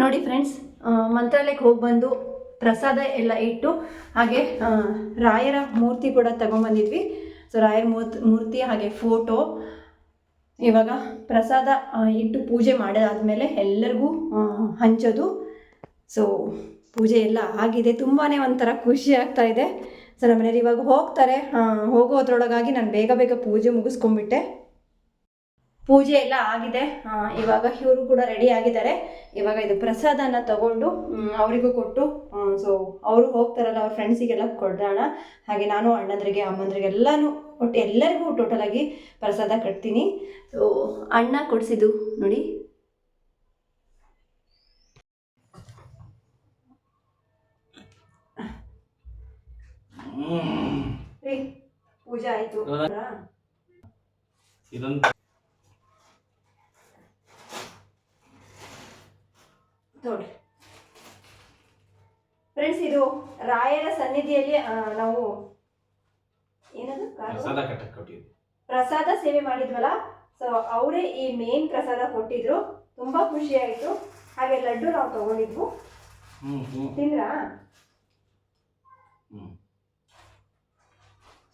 ನೋಡಿ ಫ್ರೆಂಡ್ಸ್ ಮಂತ್ರಾಲಯಕ್ಕೆ ಹೋಗಿ ಬಂದು ಪ್ರಸಾದ ಎಲ್ಲ ಇಟ್ಟು, ಹಾಗೆ ರಾಯರ ಮೂರ್ತಿ ಕೂಡ ತಗೊಂಬಂದಿದ್ವಿ. ಸೊ ರಾಯರ ಮೂರ್ತಿ ಮೂರ್ತಿ, ಹಾಗೆ ಫೋಟೋ ಇವಾಗ ಪ್ರಸಾದ ಇಟ್ಟು ಪೂಜೆ ಮಾಡಾದ್ಮೇಲೆ ಎಲ್ಲರಿಗೂ ಹಂಚೋದು. ಸೊ ಪೂಜೆ ಎಲ್ಲ ಆಗಿದೆ. ತುಂಬಾ ಒಂಥರ ಖುಷಿ ಆಗ್ತಾ ಇದೆ. ಸೊ ನಮ್ಮ ಮನೇಲಿ ಇವಾಗ ಹೋಗ್ತಾರೆ. ಹೋಗೋದ್ರೊಳಗಾಗಿ ನಾನು ಬೇಗ ಬೇಗ ಪೂಜೆ ಮುಗಿಸ್ಕೊಂಡ್ಬಿಟ್ಟೆ. ಪೂಜೆ ಎಲ್ಲ ಆಗಿದೆ. ಇವಾಗ ಇವರು ಕೂಡ ರೆಡಿ ಆಗಿದ್ದಾರೆ. ಇವಾಗ ಇದು ಪ್ರಸಾದನ ತಗೊಂಡು ಅವರಿಗೂ ಕೊಟ್ಟು ಸೊ ಅವರು ಹೋಗ್ತಾರಲ್ಲ ಅವ್ರ ಫ್ರೆಂಡ್ಸಿಗೆಲ್ಲ ಕೊಡೋಣ. ಹಾಗೆ ನಾನು ಅಣ್ಣಂದ್ರಿಗೆ ಅಮ್ಮಂದ್ರಿಗೆ ಎಲ್ಲಾನು ಒಟ್ಟು ಎಲ್ಲರಿಗೂ ಟೋಟಲ್ ಆಗಿ ಪ್ರಸಾದ ಕಟ್ತೀನಿ. ಸೊ ಅಣ್ಣ ಕೊಡಿಸಿದ್ದು ನೋಡಿ. ಪೂಜೆ ಆಯ್ತು ಹೌದಾ? ಇದೊಂದು ನೋಡಿ ಫ್ರೆಂಡ್ಸ್ ಇದು ರಾಯರ ಸನ್ನಿಧಿಯಲ್ಲಿ ನಾವು ಏನದು? ಪ್ರಸಾದ ಸೇವೆ ಮಾಡಿದ್ವಲ್ಲ? ಸೊ ಅವರೇ ಈ ಮೇನ್ ಪ್ರಸಾದ ಕೊಟ್ಟಿದ್ರು. ತುಂಬಾ ಖುಷಿ ಆಯ್ತು ಹಾಗೆ ಲಡ್ಡು ನಾವು ತಗೊಂಡಿದ್ವು. ತಿಂದ್ರಾ?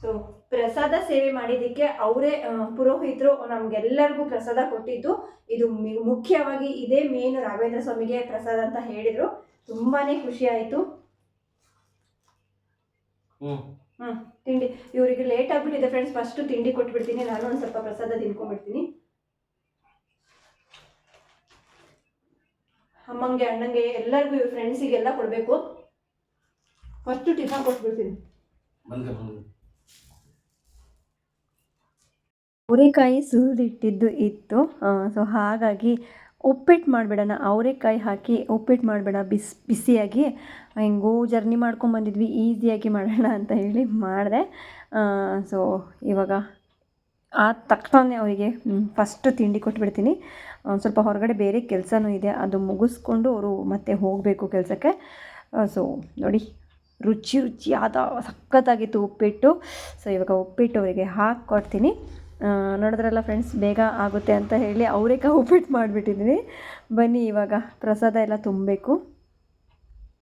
ಸೊ ಪ್ರಸಾದ ಸೇವೆ ಮಾಡಿದ್ದಕ್ಕೆ ಅವರೇ ಪುರೋಹಿತರು ನಮ್ಗೆಲ್ಲರಿಗೂ ಪ್ರಸಾದ ಕೊಟ್ಟಿದ್ದು. ಇದು ಮುಖ್ಯವಾಗಿ ಇದೇ ಮೇನ್ ರಾಘವೇಂದ್ರ ಸ್ವಾಮಿಗೆ ಪ್ರಸಾದ ಅಂತ ಹೇಳಿದ್ರು. ತುಂಬಾನೇ ಖುಷಿ ಆಯ್ತು ಹ್ಮ್. ತಿಂಡಿ. ಇವರಿಗೆ ಲೇಟ್ ಆಗ್ಬಿಟ್ಟಿದೆ ಫ್ರೆಂಡ್ಸ್ ಫಸ್ಟ್ ತಿಂಡಿ ಕೊಟ್ಬಿಡ್ತೀನಿ. ನಾನು ಒಂದು ಸ್ವಲ್ಪ ಪ್ರಸಾದ ತಿನ್ಕೊಂಡ್ಬಿಡ್ತೀನಿ. ಅಮ್ಮಂಗೆ ಅಣ್ಣಂಗೆ ಎಲ್ಲರಿಗೂ ಇವ್ರ ಫ್ರೆಂಡ್ಸಿಗೆಲ್ಲ ಕೊಡಬೇಕು. ಫಸ್ಟ್ ಟಿಫನ್ ಕೊಟ್ಬಿಡ್ತೀನಿ. ಹುರಿಕಾಯಿ ಸುರಿದಿಟ್ಟಿದ್ದು ಇತ್ತು. ಸೊ ಹಾಗಾಗಿ ಉಪ್ಪಿಟ್ಟು ಮಾಡಿಬಿಡೋಣ ಅವರೆಕಾಯಿ ಹಾಕಿ ಉಪ್ಪಿಟ್ಟು ಮಾಡಬೇಡ. ಬಿಸಿ ಬಿಸಿಯಾಗಿ ಹೆಂಗೋ ಜರ್ನಿ ಮಾಡ್ಕೊಂಡು ಬಂದಿದ್ವಿ. ಈಸಿಯಾಗಿ ಮಾಡೋಣ ಅಂತ ಹೇಳಿ ಮಾಡಿದೆ. ಸೊ ಇವಾಗ ಆ ತಕ್ಷಣ ಅವರಿಗೆ ಫಸ್ಟ್ ತಿಂಡಿ ಕೊಟ್ಬಿಡ್ತೀನಿ. ಸ್ವಲ್ಪ ಹೊರಗಡೆ ಬೇರೆ ಕೆಲಸನೂ ಇದೆ. ಅದು ಮುಗಿಸ್ಕೊಂಡು ಅವರು ಮತ್ತೆ ಹೋಗಬೇಕು ಕೆಲಸಕ್ಕೆ. ಸೊ ನೋಡಿ ರುಚಿ ರುಚಿಯಾದ ಸಖತ್ತಾಗಿತ್ತು ಉಪ್ಪಿಟ್ಟು. ಸೊ ಇವಾಗ ಉಪ್ಪಿಟ್ಟು ಅವರಿಗೆ ಹಾಕ್ಕೊಡ್ತೀನಿ. ಆ, ನೋಡಿದ್ರಲ್ಲ ಫ್ರೆಂಡ್ಸ್ ಬೇಗ ಆಗುತ್ತೆ ಅಂತ ಹೇಳಿ ಅವರೇಕಾಯಿ ಉಪ್ಪಿಟ್ಟು ಮಾಡಿಬಿಟ್ಟಿದ್ದೀನಿ ಬನ್ನಿ ಇವಾಗ ಪ್ರಸಾದ ಎಲ್ಲ ತುಂಬಬೇಕು.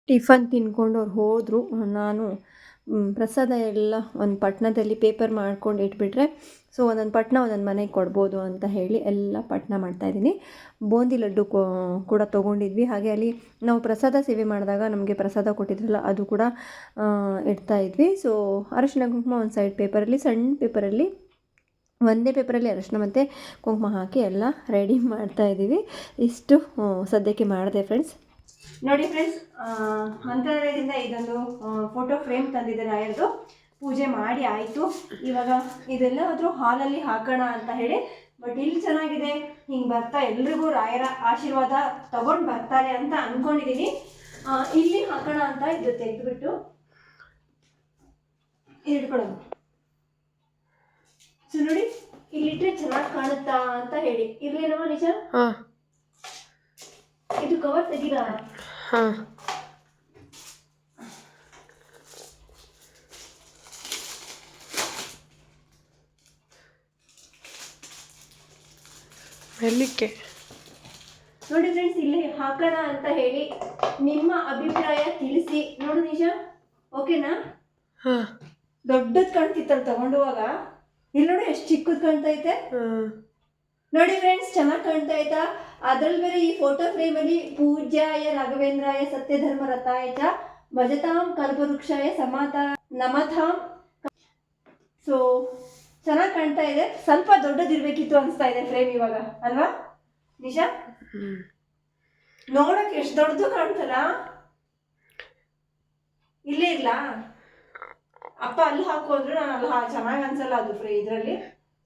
ಟಿಫನ್ ತಿನ್ಕೊಂಡು ಅವ್ರು ಹೋದರು. ನಾನು ಪ್ರಸಾದ ಎಲ್ಲ ಒಂದು ಪಟ್ಟಣದಲ್ಲಿ ಪೇಪರ್ ಮಾಡ್ಕೊಂಡು ಇಟ್ಬಿಟ್ರೆ ಸೊ ಒಂದೊಂದು ಪಟ್ಟಣ ಒಂದೊಂದು ಮನೆಗೆ ಕೊಡ್ಬೋದು ಅಂತ ಹೇಳಿ ಎಲ್ಲ ಪಟ್ಟಣ ಮಾಡ್ತಾಯಿದ್ದೀನಿ ಬೂಂದಿ ಲಡ್ಡು ಕೂಡ ತೊಗೊಂಡಿದ್ವಿ. ಹಾಗೆ ಅಲ್ಲಿ ನಾವು ಪ್ರಸಾದ ಸೇವೆ ಮಾಡಿದಾಗ ನಮಗೆ ಪ್ರಸಾದ ಕೊಟ್ಟಿದ್ರಲ್ಲ, ಅದು ಕೂಡ ಇಡ್ತಾಯಿದ್ವಿ ಸೊ ಅರಶಿನ ಕುಂಕುಮ ಒಂದು ಸೈಡ್ ಪೇಪರಲ್ಲಿ ಸಣ್ಣ ಪೇಪರಲ್ಲಿ ಒಂದೇ ಪೇಪರಲ್ಲಿ ಅರಶಿನ ಮತ್ತು ಕುಂಕುಮ ಹಾಕಿ ಎಲ್ಲ ರೆಡಿ ಮಾಡ್ತಾ ಇದ್ದೀವಿ. ಇಷ್ಟು ಸದ್ಯಕ್ಕೆ ಮಾಡಿದೆ ಫ್ರೆಂಡ್ಸ್ ನೋಡಿ ಫ್ರೆಂಡ್ಸ್ ಮಂತ್ರಾಲಯದಿಂದ ಇದೊಂದು ಫೋಟೋ ಫ್ರೇಮ್ ತಂದಿದ್ದಾರೆ ರಾಯರ್ದು ಪೂಜೆ ಮಾಡಿ ಆಯಿತು. ಇವಾಗ ಇದೆಲ್ಲಾದರೂ ಹಾಲಲ್ಲಿ ಹಾಕೋಣ ಅಂತ ಹೇಳಿ ಬಟ್ ಇಲ್ಲಿ ಚೆನ್ನಾಗಿದೆ. ಹಿಂಗೆ ಬರ್ತಾ ಎಲ್ರಿಗೂ ರಾಯರ ಆಶೀರ್ವಾದ ತಗೊಂಡು ಬರ್ತಾರೆ ಅಂತ ಅಂದ್ಕೊಂಡಿದ್ದೀನಿ ಇಲ್ಲಿ ಹಾಕೋಣ ಅಂತ ಇದು ತೆಗೆದುಬಿಟ್ಟು ಹಿಡ್ಕೊಳ್ಳೋದು ಸೊ ನೋಡಿ ಇಲ್ಲಿಟ್ರೆ ಚೆನ್ನಾಗಿ ಕಾಣುತ್ತಾ ಅಂತ ಹೇಳಿ. ಇರ್ಲೇನವ ನಿಜ? ಹಾಂ. ಇದು ಕವರ್ ತೆಗಿಲ್ಲ ಹಾಂ. ಮೆಲ್ಲಿಕ್ಕೆ. ನೋಡಿ ಫ್ರೆಂಡ್ಸ್ ಇಲ್ಲಿ ಹಾಕೋಣ ಅಂತ ಹೇಳಿ ನಿಮ್ಮ ಅಭಿಪ್ರಾಯ ತಿಳಿಸಿ. ನೋಡು ನಿಜ? ಓಕೆನಾ ಹಾಂ. ದೊಡ್ಡದ್ ಕಾಣ್ತಿತ್ತಲ್ಲ ತಗೊಂಡುವಾಗ ಇಲ್ಲಿ ನೋಡಿ ಎಷ್ಟು ಚಿಕ್ಕದ್ ಕಾಣ್ತೈತೆ ಐತೆ. ನೋಡಿ ಫ್ರೆಂಡ್ಸ್ ಚೆನ್ನಾಗಿ ಕಾಣ್ತಾ ಆಯ್ತಾ ಅದ್ರಲ್ಲಿ ಬೇರೆ ಈ ಫೋಟೋ ಫ್ರೇಮ್ ಅಲ್ಲಿ ಪೂಜ್ಯಾಯ ರಾಘವೇಂದ್ರಾಯ ಸತ್ಯಧರ್ಮ ರಥಾಯಚ ಭಜತಾಂ ಕಲ್ಪವೃಕ್ಷಾಯ ಸಮಾತ ನಮತಾಂ. ಸೊ ಚೆನ್ನಾಗಿ ಕಾಣ್ತಾ ಇದೆ. ಸ್ವಲ್ಪ ದೊಡ್ಡದಿರ್ಬೇಕಿತ್ತು ಅನಿಸ್ತಾ ಇದೆ ಫ್ರೇಮ್ ಇವಾಗ. ಅಲ್ವಾ? ನಿಜ? ನೋಡಕ್ ಎಷ್ಟು ದೊಡ್ಡದು ಕಾಣ್ತಲ್ಲ? ಇಲ್ಲೇ ಇಲ್ಲ ಅಪ್ಪ ಅಲ್ಲಿ ಹಾಕು ಅಂದ್ರು ನಾನು ಅಲ್ಲಿ ಚೆನ್ನಾಗಿ ಅನ್ಸಲ್ಲ ಅದು ಫ್ರೀ ಇದರಲ್ಲಿ.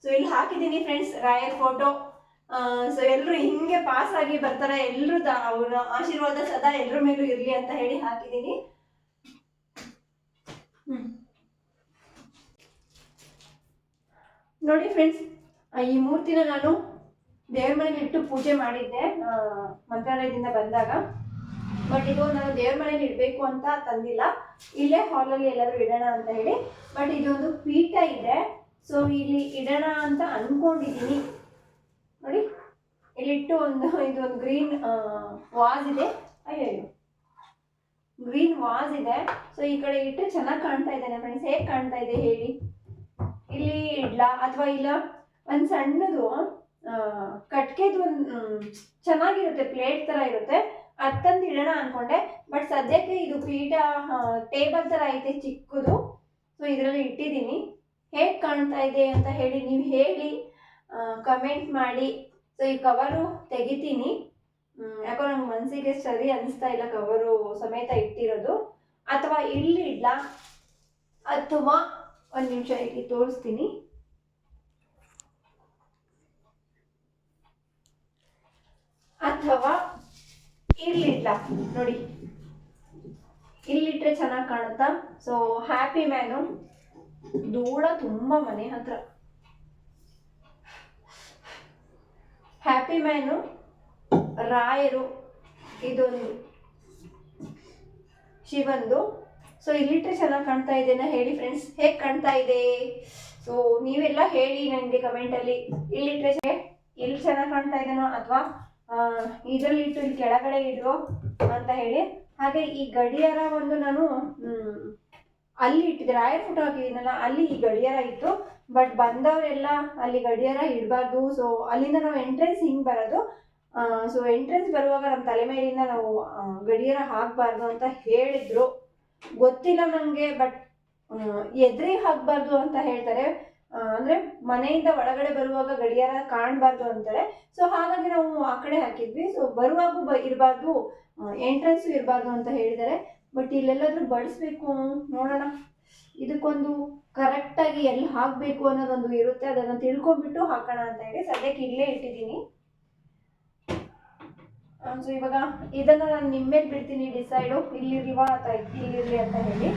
ಸೊ ಇಲ್ಲಿ ಹಾಕಿದ್ದೀನಿ ಫ್ರೆಂಡ್ಸ್ ರಾಯರ್ ಫೋಟೋ ಸೊ ಎಲ್ಲರೂ ಹಿಂಗೆ ಪಾಸ್ ಆಗಿ ಬರ್ತಾರೆ ಎಲ್ಲರೂ ಅವರ ಆಶೀರ್ವಾದ ಸದಾ ಎಲ್ಲರ ಮೇಲೂ ಇರ್ಲಿ ಅಂತ ಹೇಳಿ ಹಾಕಿದ್ದೀನಿ. ನೋಡಿ ಫ್ರೆಂಡ್ಸ್ ಈ ಮೂರ್ತಿನ ನಾನು ದೇವರ ಮನೇಲಿ ಇಟ್ಟು ಪೂಜೆ ಮಾಡಿದ್ದೆ ಮಂತ್ರಾಲಯದಿಂದ ಬಂದಾಗ. ಬಟ್ ಇದು ನಾನು ದೇವ್ರ ಮನೇಲಿ ಇಡಬೇಕು ಅಂತ ತಂದಿಲ್ಲ. ಇಲ್ಲೇ ಹಾಲಲ್ಲಿ ಎಲ್ಲಾದರೂ ಇಡೋಣ ಅಂತ ಹೇಳಿ. ಬಟ್ ಇದೊಂದು ಪೀಠ ಇದೆ. ಸೊ ಇಲ್ಲಿ ಇಡೋಣ ಅಂತ ಅಂದ್ಕೊಂಡಿದ್ದೀನಿ ನೋಡಿ, ಇಲ್ಲಿಟ್ಟು ಒಂದು ಇದು ಒಂದು ಗ್ರೀನ್ ವಾಸ್ ಇದೆ. ಅಯ್ಯೋ ಗ್ರೀನ್ ವಾಸ್ ಇದೆ. ಸೊ ಈ ಕಡೆ ಇಟ್ಟು ಚೆನ್ನಾಗಿ ಕಾಣ್ತಾ ಇದೆ ಫ್ರೆಂಡ್ಸ್ ಹೇಗೆ ಕಾಣ್ತಾ ಇದೆ ಹೇಳಿ. ಇಲ್ಲಿ ಇಡ್ಲಾ ಅಥವಾ ಇಲ್ಲ ಒಂದು ಸಣ್ಣದು ಕಟ್ಕೆದು ಒಂದು ಚೆನ್ನಾಗಿರುತ್ತೆ ಪ್ಲೇಟ್ ಥರ ಇರುತ್ತೆ. ಅತ್ತಂದು ಇಡೋಣ ಅನ್ಕೊಂಡೆ ಬಟ್ ಸದ್ಯಕ್ಕೆ ಇದು ಪೀಠ ಟೇಬಲ್ ಥರ ಐತೆ, ಚಿಕ್ಕದು. ಸೊ ಇದರಲ್ಲಿ ಇಟ್ಟಿದ್ದೀನಿ. ಹೇಗೆ ಕಾಣ್ತಾ ಇದೆ ಅಂತ ಹೇಳಿ ನೀವು ಹೇಳಿ ಕಮೆಂಟ್ ಮಾಡಿ. ಸೊ ಈ ಕವರು ತೆಗಿತೀನಿ. ಯಾಕೋ ನಂಗೆ ಮನಸ್ಸಿಗೆ ಸರಿ ಅನಿಸ್ತಾ ಇಲ್ಲ ಕವರು ಸಮೇತ ಇಟ್ಟಿರೋದು. ಅಥವಾ ಇಲ್ಲಿ ಇಡ್ಲ, ಅಥವಾ ಒಂದು ನಿಮಿಷ ಇಲ್ಲಿ ತೋರಿಸ್ತೀನಿ. ಅಥವಾ ಇಲ್ಲಿಡ್ಲಾ ನೋಡಿ. ಇಲ್ಲಿಟ್ರೆ ಚೆನ್ನಾಗಿ ಕಾಣುತ್ತಾ? ಸೊ ಹ್ಯಾಪಿ ಮ್ಯಾನು ಧೂಳ ತುಂಬ ಮನೆ ಹತ್ರ. ಹ್ಯಾಪಿ ಮ್ಯಾನು ರಾಯರು, ಇದೊಂದು ಶಿವಂದು. ಸೊ ಇಲ್ಲಿಟ್ರೆ ಚೆನ್ನಾಗಿ ಕಾಣ್ತಾ ಇದೆನಾ ಹೇಳಿ ಫ್ರೆಂಡ್ಸ್ ಹೇಗೆ ಕಾಣ್ತಾ ಇದೆ? ಸೊ ನೀವೆಲ್ಲ ಹೇಳಿ ನನಗೆ ಕಮೆಂಟಲ್ಲಿ ಇಲ್ಲಿಟ್ರೆ ಇಲ್ಲಿ ಚೆನ್ನಾಗಿ ಕಾಣ್ತಾ ಇದೆನೋ ಅಥವಾ ಇದರಲ್ಲಿ ಇಟ್ಟು ಇಲ್ಲಿ ಕೆಳಗಡೆ ಇಡು ಅಂತ ಹೇಳಿ. ಹಾಗೆ ಈ ಗಡಿಯಾರ ಒಂದು ನಾನು ಅಲ್ಲಿ ಇಟ್ಟಿದ್ದೆ. ರಾಯರ್ ಫೋಟೋ ಹಾಕಿದ್ದೀನಲ್ಲ, ಅಲ್ಲಿ ಈ ಗಡಿಯಾರ ಇತ್ತು. ಬಟ್ ಬಂದವರೆಲ್ಲ ಅಲ್ಲಿ ಗಡಿಯಾರ ಇಡಬಾರ್ದು. ಸೊ ಅಲ್ಲಿಂದ ನಾವು ಎಂಟ್ರೆನ್ಸ್ ಹಿಂಗೆ ಬರೋದು. ಸೊ ಎಂಟ್ರೆನ್ಸ್ ಬರುವಾಗ ನಮ್ಮ ತಲೆ ಮೇಲಿಂದ ನಾವು ಗಡಿಯಾರ ಹಾಕಬಾರ್ದು ಅಂತ ಹೇಳಿದ್ರು. ಗೊತ್ತಿಲ್ಲ ನನಗೆ ಬಟ್ ಎದ್ರಿಗೆ ಹಾಕಬಾರ್ದು ಅಂತ ಹೇಳ್ತಾರೆ. ಅಂದ್ರೆ ಮನೆಯಿಂದ ಒಳಗಡೆ ಬರುವಾಗ ಗಡಿಯಾರ ಕಾಣಬಾರ್ದು ಅಂತಾರೆ. ಸೊ ಹಾಗಾಗಿ ನಾವು ಆ ಕಡೆ ಹಾಕಿದ್ವಿ. ಸೊ ಬರುವಾಗೂ ಬ, ಇರಬಾರ್ದು ಎಂಟ್ರೆನ್ಸು ಇರಬಾರ್ದು ಅಂತ ಹೇಳಿದ್ದಾರೆ. ಬಟ್ ಇಲ್ಲೆಲ್ಲಾದ್ರೂ ಬಳಸ್ಬೇಕು ನೋಡೋಣ. ಇದಕ್ಕೊಂದು ಕರೆಕ್ಟಾಗಿ ಎಲ್ಲಿ ಹಾಕಬೇಕು ಅನ್ನೋದೊಂದು ಇರುತ್ತೆ. ಅದನ್ನು ತಿಳ್ಕೊಂಡ್ಬಿಟ್ಟು ಹಾಕೋಣ ಅಂತ ಹೇಳಿ ಸದ್ಯಕ್ಕೆ ಇಲ್ಲೇ ಇಟ್ಟಿದ್ದೀನಿ. ಸೊ ಇವಾಗ ಇದನ್ನು ನಾನು ನಿಮ್ಮೇಲೆ ಬಿಡ್ತೀನಿ. ಡಿಸೈಡು ಇಲ್ಲಿರ್ಲಿವಾ ಅಥವಾ ಇಲ್ಲಿರಲಿ ಅಂತ ಹೇಳಿ.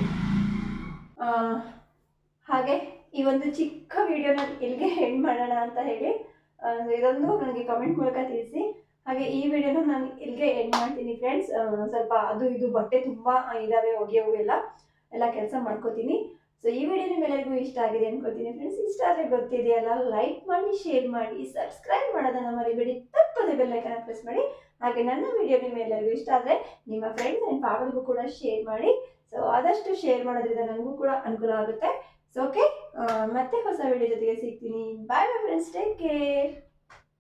ಹಾಗೆ. ಈ ಒಂದು ಚಿಕ್ಕ ವಿಡಿಯೋನ ಎಲ್ಲಿಗೆ ಎಂಡ್ ಮಾಡೋಣ ಅಂತ ಹೇಳಿ ಇದೊಂದು ನನಗೆ ಕಮೆಂಟ್ ಮೂಲಕ ತಿಳಿಸಿ. ಹಾಗೆ ಈ ವಿಡಿಯೋನ ನಾನು ಇಲ್ಲಿಗೆ ಎಂಡ್ ಮಾಡ್ತೀನಿ ಫ್ರೆಂಡ್ಸ್ ಸ್ವಲ್ಪ ಅದು ಇದು ಬಟ್ಟೆ ತುಂಬ ಇದ್ದಾವೆ ಒಗೆಯವು ಎಲ್ಲ ಎಲ್ಲ ಕೆಲಸ ಮಾಡ್ಕೋತೀನಿ. ಸೊ ಈ ವಿಡಿಯೋ ನಿಮ್ಮೆಲ್ಲರಿಗೂ ಇಷ್ಟ ಆಗಿದೆ ಅನ್ಕೋತೀನಿ ಫ್ರೆಂಡ್ಸ್ ಇಷ್ಟ ಆದರೆ ಗೊತ್ತಿದೆಯಲ್ಲ ಲೈಕ್ ಮಾಡಿ ಶೇರ್ ಮಾಡಿ ಸಬ್ಸ್ಕ್ರೈಬ್ ಮಾಡೋದನ್ನು ಮರಿಬೇಡಿ. ತಪ್ಪದೆ ಬೆಲ್ಲೈಕನ್ನ ಪ್ರೆಸ್ ಮಾಡಿ. ಹಾಗೆ ನನ್ನ ವಿಡಿಯೋ ನಿಮ್ಮೆಲ್ಲರಿಗೂ ಇಷ್ಟ ಆದರೆ ನಿಮ್ಮ ಫ್ರೆಂಡ್ಸ್ ಆ್ಯಂಡ್ ಫ್ಯಾಮಿಲಿಗೂ ಕೂಡ ಶೇರ್ ಮಾಡಿ. ಸೊ ಆದಷ್ಟು ಶೇರ್ ಮಾಡೋದ್ರಿಂದ ನನಗೂ ಕೂಡ ಅನುಕೂಲ ಆಗುತ್ತೆ. ಓಕೆ ಮತ್ತೆ ಹೊಸ ವಿಡಿಯೋ ಜೊತೆಗೆ ಸಿಗ್ತೀನಿ. Bye bye friends take care